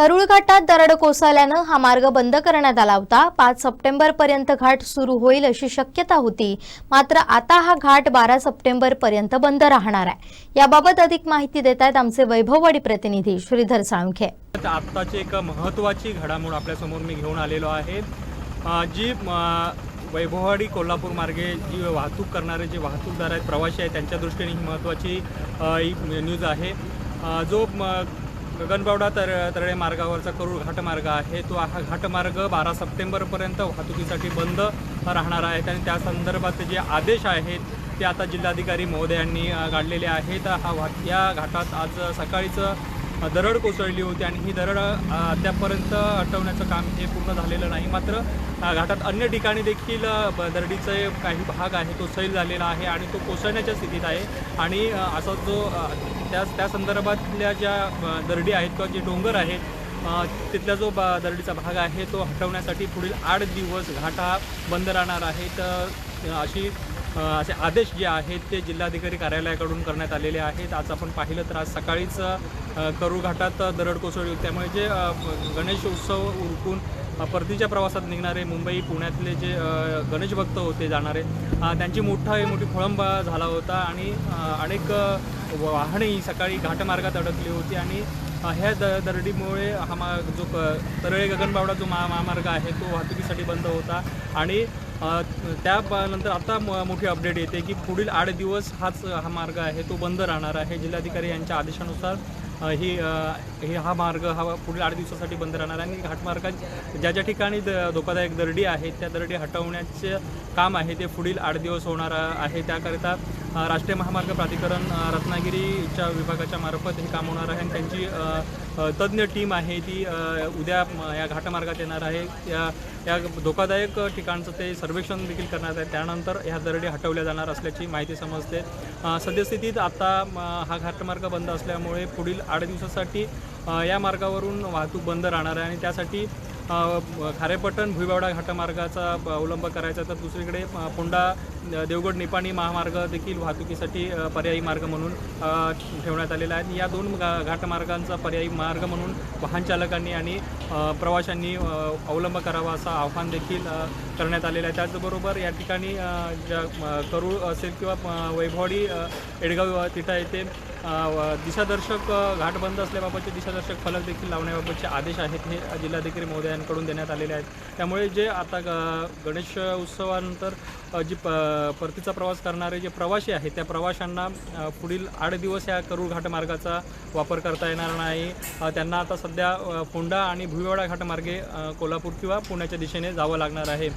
करुळ घाटात दरड कोसळल्यानं हा मार्ग बंद करण्यात आला होता. पाच सप्टेंबर पर्यंत घाट सुरू होईल अशी शक्यता होती. मात्र आता हा घाट बारा सप्टेंबर पर्यंत बंद राहणार आहे. याबाबत अधिक माहिती देत आहेत आमचे वैभववाडी प्रतिनिधी श्रीधर साळुंखे. आत्ताची एक महत्त्वाची घडामोड आपल्यासमोर मी घेऊन आलेलो आहे. जी म, वैभववाडी कोल्हापूर मार्गे जी वाहतूक करणारे जे वाहतूकदार आहेत प्रवासी आहेत त्यांच्या दृष्टीने ही महत्त्वाची न्यूज आहे. जो गगनबावडा तर तळे मार्गावरचा करूळ घाटमार्ग आहे. तो हा घाटमार्ग बारा सप्टेंबरपर्यंत वाहतुकीसाठी बंद राहणार आहेत आणि त्या संदर्भात जे आदेश आहेत ते आता जिल्हाधिकारी महोदयांनी काढलेले आहेत. हा वाह या घाटात आज सकाळीचं दरड कोसळली होती आणि ही दरड अ, अद्यापपर्यंत हटवण्याचं काम हे पूर्ण झालेलं नाही. मात्र घाटात अन्य ठिकाणी देखील ब- दरडीचे काही भाग आहे तो सैल झालेला आहे आणि तो कोसळण्याच्या स्थितीत आहे. आणि असा जो त्या त्या संदर्भातल्या ज्या दरडी आहेत किंवा जे डोंगर आहेत तिथला जो बा दरडीचा भाग आहे तो हटवण्यासाठी पुढील आठ दिवस घाटा बंद राहणार आहे. तर अशी असे आदेश जे आहेत ते जिल्हाधिकारी कार्यालयाकडून करण्यात आलेले आहेत. आज आपण पाहिलं तर आज सकाळीच करू घाटात दरड कोसळली होती. त्यामुळे जे गणेश उत्सव उरकून परतीच्या प्रवासात निघणारे मुंबई पुण्यातले जे गणेश भक्त होते जाणारे त्यांची मोठा मोठी खोळंबा झाला होता. आणि अनेक वाहने सकाळी घाटमार्गात अडकली होती. आणि ह्या द दरडीमुळे हा मा जो क तरळे गगनबावडा जो महा महामार्ग आहे तो वाहतुकीसाठी बंद होता आणि त्यानंतर त्या नंतर आता म- मोठी अपडेट येते की पुढील आठ दिवस हाच हा मार्ग आहे तो बंद राहणार आहे. जिल्हाधिकारी यांच्या आदेशानुसार ही हे हा मार्ग हा पुढील आठ दिवसासाठी बंद राहणार आहे. आणि घाटमार्गात ज्या ज्या ठिकाणी द धोकादायक दरडी आहेत त्या दरडी हटवण्याचे काम आहे ते पुढील आठ दिवस होणार आहे. त्याकरिता राष्ट्रीय महामार्ग प्राधिकरण रत्नागिरीच्या विभागाच्या मार्फत हे काम होणार आहे आणि त्यांची तज्ज्ञ टीम आहे ती उद्या या घाटमार्गात येणार आहे. या या धोकादायक ठिकाणचं ते सर्वेक्षण देखील करणार आहे. त्यानंतर ह्या दरडी हटवल्या जाणार असल्याची माहिती समजते. सद्यस्थितीत आता म, हा घाटमार्ग बंद असल्यामुळे पुढील आठ दिवसासाठी या मार्गावरून वाहतूक बंद राहणार आहे आणि त्यासाठी खारेपटण भुईबावडा घाटमार्गाचा अवलंब करायचा तर दुसरीकडे पोंडा देवगड निपाणी महामार्ग देखील वाहतुकीसाठी पर्यायी मार्ग म्हणून ठेवण्यात आलेला आहे. या दोन घा- घाटमार्गांचा पर्यायी मार्ग म्हणून वाहन चालकांनी आणि प्रवाशांनी अवलंब करावा असं आव्हान देखील करण्यात आलेलं आहे. त्याचबरोबर या ठिकाणी ज्या करूळ असेल किंवा वैभवडी एडगाव तिथं येथे दिशादर्शक घाट बंद असल्याबाबतचे दिशादर्शक फलक देखील लावण्याबाबतचे आदेश आहेत हे जिल्हाधिकारी महोदयांकडून देण्यात आलेले आहेत. त्यामुळे जे आता गणेश उत्सवानंतर जी प परतीचा प्रवास करणारे जे प्रवासी आहेत त्या प्रवाशांना पुढील आठ दिवस या करूळ घाटमार्गाचा वापर करता येणार नाही. त्यांना आता सध्या फोंडा आणि भुईवाडा घाटमार्गे कोल्हापूर किंवा पुण्याच्या दिशेने जावं लागणार आहे.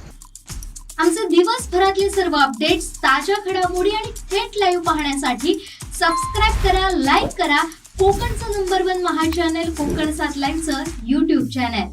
आमचे दिवसभरातले सर्व अपडेट्स ताज्या घडामोडी आणि थेट लाईव्ह पाहण्यासाठी सबस्क्राईब करा लाईक करा. कोकणचं नंबर वन महा चॅनल कोकण सात लाईव्हचं युट्यूब चॅनल